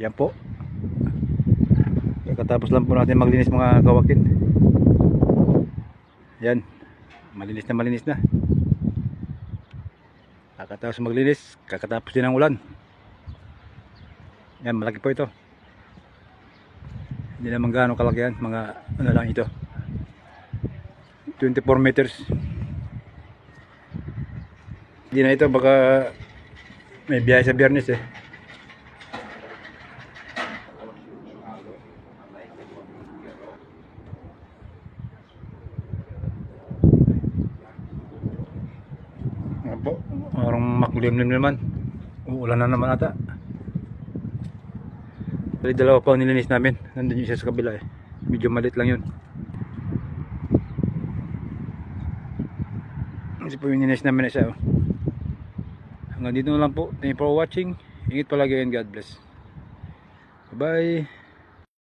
Yan po. Kakatapos lang po natin maglinis mga kawakin. Yan. Malinis na malinis na. Kakatapos maglinis, kakatapos din ang ulan. Yan, malaki po ito. Hindi naman gaano kalaki yan, mga ano lang ito. 24 meters. Hindi na ito, baka may biyahe sa biyernes eh. Po? Parang makulimlim naman. Uulan na naman ata. Bali dalawa pa nilinis namin. Nandun yung isa sa kabila eh. Medyo malit lang yun. Kasi po yung nilinis namin na isa oh. Hanggang dito na lang po. Thank you for watching. Ingat palagi and God bless. Bye bye.